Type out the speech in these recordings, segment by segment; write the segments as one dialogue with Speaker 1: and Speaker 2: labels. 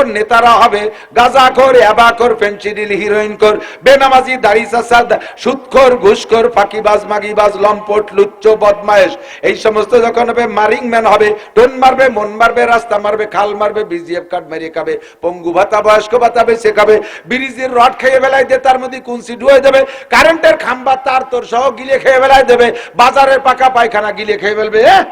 Speaker 1: যখন নেতারা হবে, গাজা কর অ্যাবা কর ফেন্সিডিল হিরোইন কর, বেনামাজি, দাড়ি চাষা সুৎখর ঘুষখোর ফাঁকিবাজ, মাগিবাজ, লম্পট, লুচ্চ, বদমায়েশ, এই সমস্ত যখন হবে, মারিং ম্যান হবে টোন মারবে, মন মারবে, রাস্তা মারবে, খাল মারবে, বিজিএফ কার্ড মেরে খাবে, পঙ্গু ভাতা, বয়স্ক ভাতা বেছে খাবে, ব্রিজের রড খেয়ে বেলায় দিয়ে তার মধ্যে কুঞ্চি ডুয়ে দেবে, কারেন্টের খাম্বা তার তোর সহ গিলে খেয়ে বেলায় দেবে, বাজারের পাকা পায়খানা গিলে খেয়ে ফেলবে হ্যাঁ?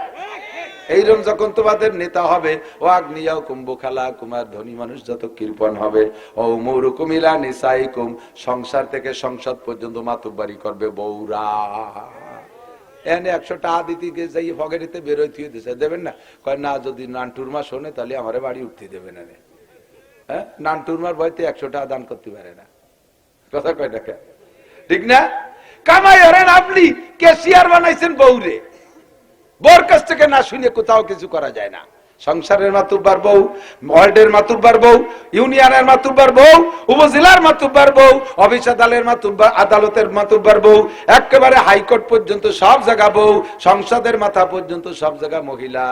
Speaker 1: এইরকম যখন তোমাদের নেতা হবে, ও আগ্নিয়াও কুম্ভ খেলা কুমার ধনী মানুষ যত কৃপন হবে, ও মৌরু কুমিলা নিসাই কুম সংসার থেকে সংসদ পর্যন্ত মাতুব্বারি করবে বৌরা দেবেন না? কয়, না, যদি নানটুর মা শোনে, তাহলে আমারে বাড়ি উঠতে না হ্যাঁ? একশো টাকা দান করতে পারে না। কয় দেখে ঠিক না? কামাই আপনি কেসিয়ার বানাইছেন বৌরে বউর কাছ থেকে না শুনে কোথাও কিছু করা যায় না। সংসারের মাতুব্বার বউ, ওয়ার্ডের মাতুব্বার বউ, ইউনিয়নের মাতুব্বার বউ, উপজেলার মাতুব্বার বউ, অফিস আদালের মাতুব্বার, আদালতের মাতুব্বার বউ, একেবারে হাইকোর্ট পর্যন্ত সব জায়গা বউ, সংসদের মাথা পর্যন্ত সব জায়গা মহিলা।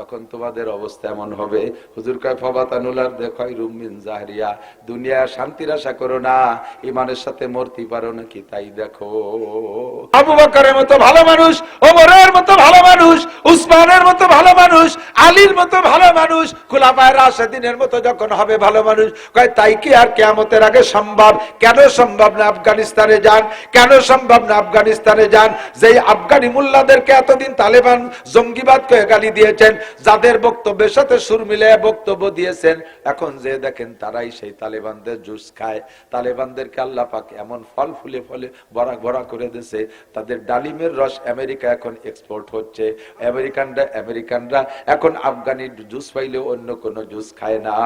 Speaker 1: যখন তোমাদের অবস্থা এমন হবে, হুজুর কয়, ফবাতানুলার দেখয় রুমিন জাহরিয়া দুনিয়া শান্তির আশা করো না, ইমানের সাথে মরতে পারো নাকি তাই দেখো। আবু বকরের মতো ভালো মানুষ, ওমরের মতো ভালো মানুষ, উসমানের মতো ভালো মানুষ আলীর মতো ভালো মানুষ, খোলাফায় রাশেদিনের মতো যখন হবে ভালো মানুষ, কয়, তাই কি আর কেয়ামতের আগে সম্ভব? কেন সম্ভব না আফগানিস্তানে যান? কেন সম্ভব না আফগানিস্তানে যান? যেই আফগানি মুল্লাদেরকে এতদিন তালেবান জঙ্গিবাদ করে গালি দিয়েছেন, যাদের বক্তব্যের সাথে সুর মিলে বক্তব্য দিয়েছেন, এখন যে দেখেন তারাই সেই তালেবানদের জুস খায়। তালেবানদেরকে আল্লাহ পাক এমন ফল ফুলে ফলে ভরা ভরা করে দিয়েছে, তাদের ডালিমের রস আমেরিকা এখন এক্সপোর্ট হচ্ছে। আমেরিকানরা আমেরিকানরা এখন আফগানি জুস পাইলে অন্য কোন জুস খায় না।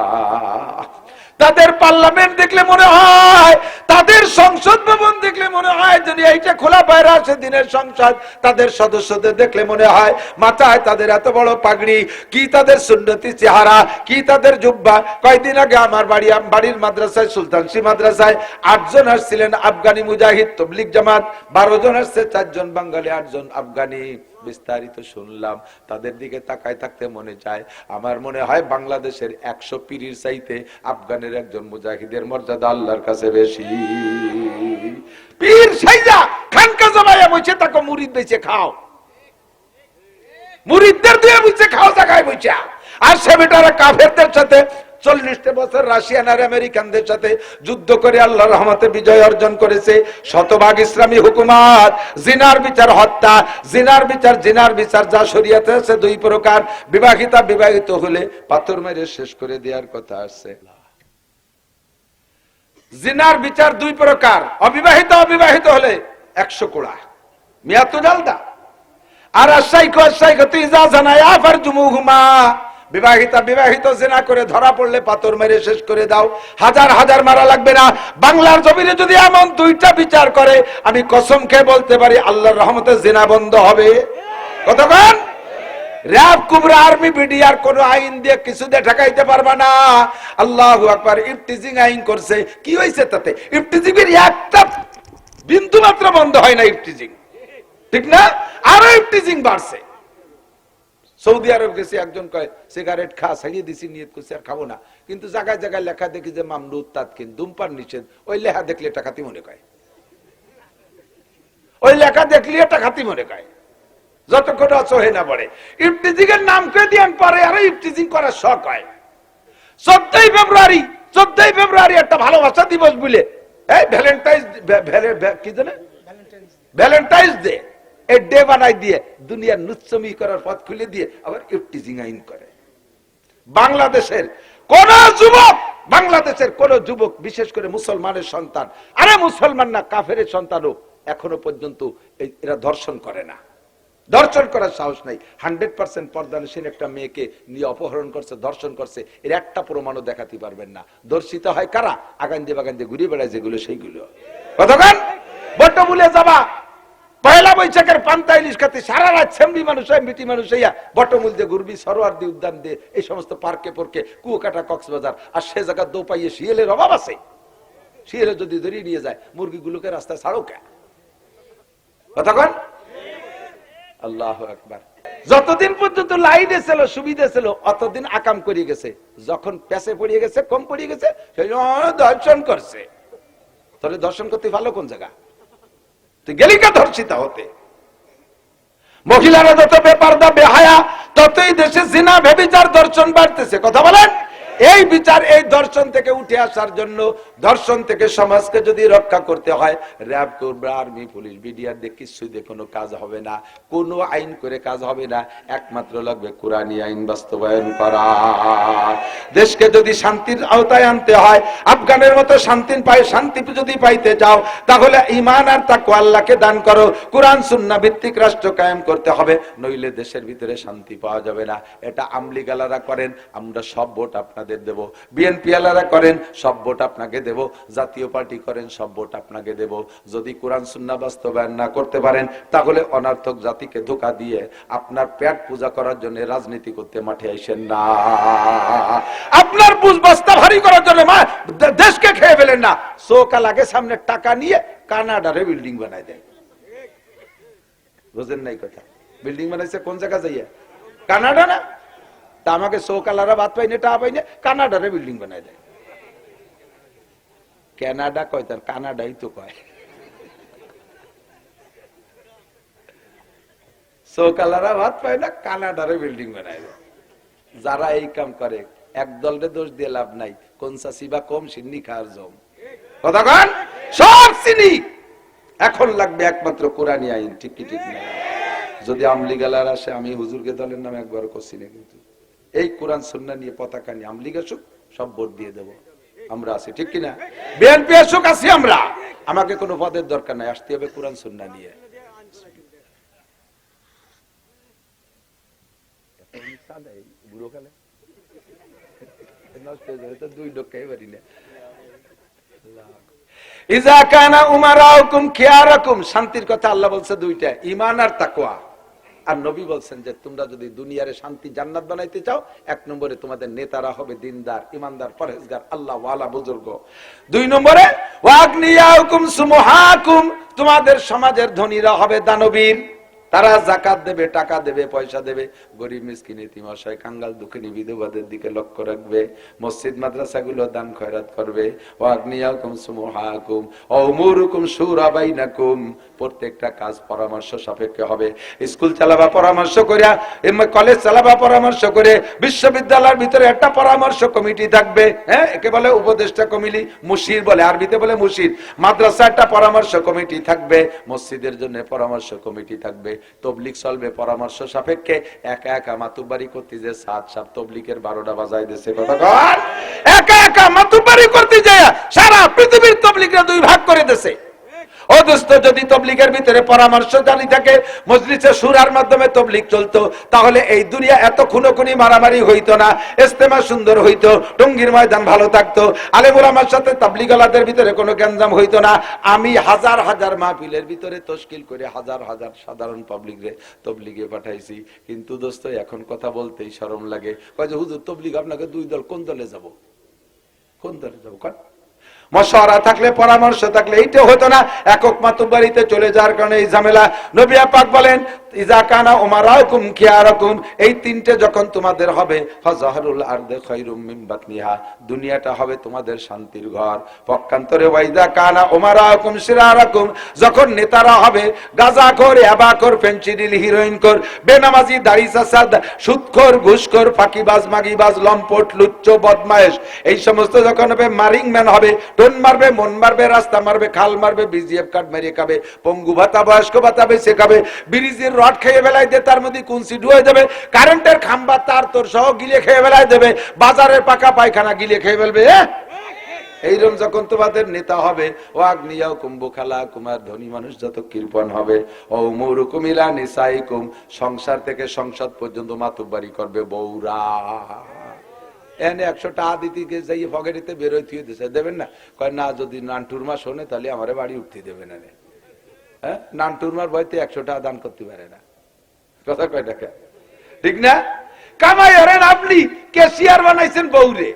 Speaker 1: তাদের পার্লামেন্ট দেখলে মনে হয়, তাদের সংসদ ভবন দেখলে মনে হয় যদি এইটা খোলা বাইরে আসে দিনের সংসদ। তাদের সদস্যদের দেখলে মনে হয়, মাথায় তাদের এত বড় পাগড়ি, কি তাদের সুন্নতি চেহারা, কি তাদের জুব্বা। কয়েকদিন আগে আমার বাড়ি, বাড়ির মাদ্রাসায়, সুলতানসি মাদ্রাসায় আটজন আসছিলেন আফগানি মুজাহিদ তবলিক জামাত। বারো জন আসছে, চারজন বাঙালি, আটজন আফগানি। বিস্তারিত শুনলাম। তাদের দিকে তাকায় থাকতে মনে চায়। আমার মনে হয় বাংলাদেশের একশো পিরির চাইতে আফগানের একজন মুজাহিদের মর্যাদা আল্লাহর কাছে বেশি। মুরিদদের দিয়ে বুঝছে খাও জায়গায় বইছা। আর সে বেটারা কাফেরদের সাথে চল্লিশটা বছর রাশিয়ান আর আমেরিকানদের সাথে যুদ্ধ করে আল্লাহ রহমতে বিজয় অর্জন করেছে। শতভাগ ইসলামী হুকুমাত, জিনার বিচার, হত্যা, জিনার বিচার জিনার বিচার, যা শরিয়াতে আছে, দুই প্রকার। বিবাহিতা বিবাহিত হলে পাথর মেরে শেষ করে দেওয়ার কথা আছে। জিনার বিচার দুই প্রকার, অবিবাহিত অবিবাহিত হলে একশো কোড়া মিয়া তো ডালদা আর আশাইকো আশাইকো তুই যা জানাই আফার জুমুহুমা বিবাহিতা বিবাহিত জেনা করে ধরা পড়লে পাথর মেরে শেষ করে দাও। হাজার হাজার মারা লাগবে না। বাংলার জমিনে যদি এমন দুইটা বিচার করে, আমি কসম খেয়ে বলতে পারি আল্লাহর রহমতে জেনা বন্ধ হবে। কতক্ষণ কিছু দিয়ে না। আল্লাহ আইন করছে। কি হয়েছে তাতে? একটা বন্ধ হয় না ঠিক না? আরও ইফটিজিং বাড়ছে। সৌদি আরব গেছে একজন কয় সিগারেট খা ছাড়িয়ে দিছি নিয়ত করছে আর খাব না। কিন্তু জায়গায় জায়গায় লেখা দেখি যে মামলু তাৎকিন ধূমপান নিষেধ ওই লেখা দেখলে এটা খাতি মনে কয়। ওই লেখা দেখলে খাতি মনে কয়। যতক্ষণ অসহে না পড়ে ইফটিজিং এর নাম করে দিয়ে পরে আরও ইফটিজিং করার শখ হয়। চোদ্দই ফেব্রুয়ারি চোদ্দই ফেব্রুয়ারি একটা ভালোবাসা দিবস বলে এই ভ্যালেন্টাইন্স কি জানে? Valentine's day. এই ডে বানাই দিয়ে দুনিয়ার নুচ্ছমি করার পথ খুলে দিয়ে আবার ইফটিজিং আইন করে। বাংলাদেশের কোন যুবক, বাংলাদেশের কোন যুবক, বিশেষ করে মুসলমানের সন্তান, আরে মুসলমান না কাফের সন্তানও এখনও পর্যন্ত এরা ধর্ষণ করে না। ধর্ষণ করার সাহস নাই। হান্ড্রেড পার্সেন্ট পর্দানশীল একটা মেয়েকে নিয়ে অপহরণ করছে, ধর্ষণ করছে, এর একটা প্রমাণও দেখাতে পারবেন না। দর্শিত হয় কারা? আগান্ধে বাগান্ধে ঘুরে বেড়ায় যেগুলো, সেইগুলো। কতক্ষণ? বট্ট বলে যাবা। পয়লা বৈশাখের পান্তা ইলিশ খাতে সারা রাত সেমরি মানুষ হয় মিটি মানুষ হইয়া বটমূল দিয়ে ঘুরবি দিয়ে উদ্যান দিয়ে, এই সমস্ত পার্কে পর্কে কুয়াকাটা, কক্সবাজার, আর সে জায়গা দো পাইয়ে শিয়ালের অভাব আছে। শিয়ালে যদি ধরিয়ে নিয়ে যায়, মুরগিগুলোকে রাস্তায় ছাড়ো কে? কতক্ষণ আল্লাহ একবার যতদিন পর্যন্ত লাইনে ছিল, সুবিধা ছিল, অতদিন আকাম করিয়ে গেছে। যখন পেছে পড়িয়ে গেছে, কম পড়িয়ে গেছে দর্শন করছে। তাহলে দর্শন করতে ভালো কোন জায়গা? তুই গেলি হতে? মহিলারা যত বেপারদা বেহায়া, ততই দেশে জিনা, ভেবিচার, দর্শন বাড়তেছে। কথা বলেন? এই বিচার এই দর্শন থেকে উঠে আসার জন্য দর্শন থেকে সমাজকে যদি রক্ষা করতে হয়, র্যাব করবে আর্মি, পুলিশ, বিডিআর দিয়ে কিছুই দিয়ে কোনো কাজ হবে না, কোনো আইন করে কাজ হবে না, একমাত্র লাগবে কোরআনী আইন বাস্তবায়ন করা। দেশকে যদি শান্তির আওতায় আনতে হয়, আফগানের মতো শান্তি পাই শান্তি যদি পাইতে চাও, তাহলে ইমান আর তাকে আল্লাহকে দান করো, কোরআন সুন্না ভিত্তিক রাষ্ট্র কায়েম করতে হবে, নইলে দেশের ভিতরে শান্তি পাওয়া যাবে না। এটা আমলিগালারা করেন, আমরা সব ভোট আপনাদের দেব। বিএনপি আলারা করেন, সব ভোট আপনাকে দেব। জাতীয় পার্টি করেন, সব ভোট আপনাকে দেব। যদি কোরআন সুন্না বাস্তবায়ন না করতে পারেন, তাহলে অনার্থক জাতিকে ধোকা দিয়ে আপনার পেট পূজা করার জন্য রাজনীতি করতে মাঠে আইসেন না। আপনার বুঝ বস্তা ভারী করার জন্য দেশকে খেয়ে ফেলেন না। চোকা লাগে সামনে টাকা নিয়ে কানাডারে বিল্ডিং বানাই দেয়। বুঝেন নাই কথা? বিল্ডিং বানাইছে কোন জায়গা যাইয়া? কানাডা না? তা আমাকে চৌকালারা বাদ পাইনে, টা পাইনে, কানাডারে বিল্ডিং বানাই দেয়। কানাডা কয় তার? কানাডাই তো কয়। চৌকালারা ভাত পায় না, কানাডারে বিল্ডিং যারা এই কাম করে, এক দলরে দোষ দিয়ে লাভ নাই, কোন চাষি বা কম সিন্নি খাওয়ার জম। কথা সব এখন লাগবে একমাত্র কোরআনী আইন ঠিক কি ঠিক না। যদি আমলি গালার আসে, আমি হুজুরকে দলের নামে একবার করছি না কিন্তু। এই কোরআন সন্না নিয়ে পতাকা নিয়ে আমলিগ আসুক সব ভোট দিয়ে দেব। আমরা আছি, ঠিক কিনা? বিএনপি আসুক, আছি আমরা। আমাকে কোনো পদের দরকার নাই, আসতে হবে কোরআন সন্না নিয়ে। শান্তির কথা আল্লাহ বলছে দুইটা ঈমান আর তাকওয়া। আর নবী বলছেন যে, তোমরা যদি দুনিয়ারে শান্তি জান্নাত বানাইতে চাও, এক নম্বরে তোমাদের নেতারা হবে দিনদার, ইমানদার, পরহেজগার, আল্লাহ ওয়ালা বুজুর্গ। দুই নম্বরে তোমাদের সমাজের ধনীরা হবে দানবীর। তারা জাকাত দেবে, টাকা দেবে, পয়সা দেবে। গরিব মিসকিন ইতিমশায় কাঙ্গাল, দুঃখিনী, বিধবাদের দিকে লক্ষ্য রাখবে। মসজিদ, মাদ্রাসাগুলো দান খয়রাত করবে। প্রত্যেকটা কাজ পরামর্শ সাপেক্ষে হবে। স্কুল চালাবা পরামর্শ করিয়া কলেজ চালাবা পরামর্শ করে, বিশ্ববিদ্যালয়ের ভিতরে একটা পরামর্শ কমিটি থাকবে। হ্যাঁ একে বলে উপদেষ্টা কমিটি, মুশির বলে, আরবিতে বলে মুশির। মাদ্রাসা একটা পরামর্শ কমিটি থাকবে, মসজিদের জন্য পরামর্শ কমিটি থাকবে। তবলিক চলবে পরামর্শ সাপেক্ষে। একা একা মাতুবাড়ি করতে যে সাত সাত তবলিকের বারোটা বাজাই দিয়েছে কথা একা একা মাতুবাড়ি করতে যে সারা পৃথিবীর তবলিকরা দুই ভাগ করে দিছে। যদি তবলিগের ভিতরে থাকে, মজলিসে সুরার মাধ্যমে তবলিগ চলতো, তাহলে এই দুনিয়া এত খুনোখুনি মারামারি হইতো না সুন্দর হইতো, টঙ্গির ময়দান ভালো থাকতো আমার সাথে তাবলিগালাদের ভিতরে কোনো গ্যাঞ্জাম হইতো না। আমি হাজার হাজার মাহফিলের ভিতরে তশকিল করে হাজার হাজার সাধারণ পাবলিক তবলিগে পাঠাইছি। কিন্তু দোস্ত, এখন কথা বলতেই শরম লাগে। কয় যে, হুজুর, তবলিগ আপনাকে দুই দল কোন দলে যাব? কোন দলে যাব? কন মশওয়ারা থাকলে, পরামর্শ থাকলে এইটা হতো না। একক মাতুবাড়িতে চলে যাওয়ার কারণে এই ঝামেলা। নবিয়া পাক বলেন ইজা কানা উমারাকুম খিয়ারাকুম এই তিনটে যখন তোমাদের হবে বাতনিহা, দুনিয়াটা হবে তোমাদের শান্তির ঘর। পক্ষান্তরে কানা যখন নেতারা হবে বেনামাজি, দাড়ি সাসাদ ফাঁকিবাজ, মাগিবাজ, লম্পট, লুচ্চ, বদমায়েশ, এই সমস্ত যখন হবে, মারিং ম্যান হবে, টোন মারবে, মন মারবে, রাস্তা মারবে, খাল মারবে, বিজিএফ কার্ড মেরিয়ে খাবে, পঙ্গু ভাতা, বয়স্ক ভাতা বেছে খাবে, ব্রিজের রড খেয়ে বেলায় দিয়ে তার মধ্যে কুনসি ডুয়ে যাবে কারেন্টের খাম্বা তার তোর সহ গিলে খেয়ে বেলায় দেবে, বাজারের পাকা পায়খানা গিলে খেয়ে ফেলবে হ্যাঁ এইরকম যখন তোমাদের নেতা হবে, ও আগ্নিয়াও কুম্ভ খেলা কুমার ধনী মানুষ যত কৃপন হবে, ও মৌরু কুমিলা নিসাই কুম, সংসার থেকে সংসদ পর্যন্ত মাতুবাড়ি করবে বৌরা এনে একশো টাকা দিতে গিয়ে যাই পকেটিতে বেরোয় থুয়ে দিছে, দেবেন না? কয়, না, যদি নানটুর মা শোনে, তাহলে আমার বাড়ি উঠতে দেবে না। হ্যাঁ? নানটুর মার ভয়তে একশো টাকা দান করতে পারে না। কথা কয় দেখা। ঠিক না? কামাই হরেন আপনি ক্যাশিয়ার বানাইছেন বউরে।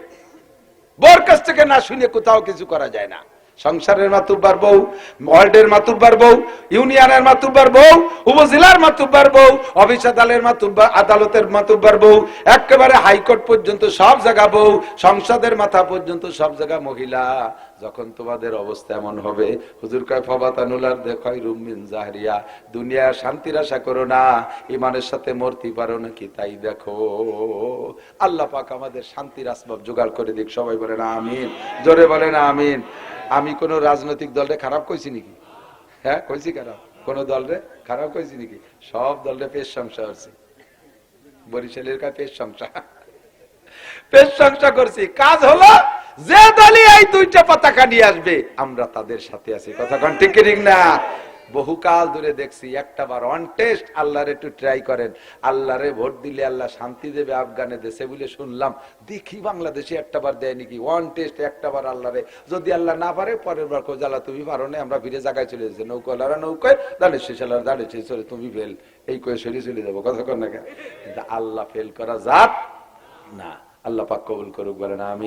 Speaker 1: বর কাছ থেকে না শুনে কোথাও কিছু করা যায় না। সংসারের মাতুব্বার বউ, ওয়ার্ল্ডের মাতুব্বার বউ, ইউনিয়নের মাতুব্বার বউ, উপজেলার মাতুব্বার বউ, অফিস আদালের মাতুব্বার আদালতের মাতুব্বার বউ, একেবারে হাইকোর্ট পর্যন্ত সব জায়গা বউ, সংসদের মাথা পর্যন্ত সব জায়গা মহিলা। যখন তোমাদের অবস্থা এমন হবে, হুজুর কয়, ফবাতানুলার দেখাই রুমিন জাহরিয়া, দুনিয়ার শান্তির আশা করো না ইমানের সাথে মরতে পারো নাকি তাই দেখো। আল্লাহ পাক আমাদের শান্তির আসবাব জোগাড় করে দিক, সবাই বলেন আমিন, জোরে বলেন আমিন। আমি কোন রাজনৈতিক দলরে খারাপ কইছি নাকি? হ্যাঁ কইছি খারাপ কোন দলরে খারাপ কইছি নাকি? সব দলরে পেশ সংসার হচ্ছে বরিশালের কাছে পেশ সংসার পেশ সংসার করছি। কাজ হলো যে দলই এই দুইটা পতাকা নিয়ে আসবে। আমরা তাদের সাথে আছি। কথা কন, ঠিক ঠিক না? বহুকাল ধরে দেখছি, একটা বার অন টেস্ট একটু ট্রাই করেন। আল্লাহরে ভোট দিলে আল্লাহ শান্তি দেবে আফগানে দেশে বলে শুনলাম। দেখি বাংলাদেশে একটা বার দেয় নাকি? ওয়ান টেস্ট একটা বার আল্লাহরে। যদি আল্লাহ না পারে, পরের বার কোজালা তুমি পারো না আমরা ফিরে জায়গায় চলে যাচ্ছি। নৌকালারা নৌকায়, দাঁড়িয়ে শেষ আল্লাহ দাঁড়িয়ে শেষ তুমি ফেল এই কয়ে সরিয়ে চলে যাব। কথা কর না আল্লাহ ফেল করা যাক না। আল্লাহ পাক কবুল করুক, বলেন আমি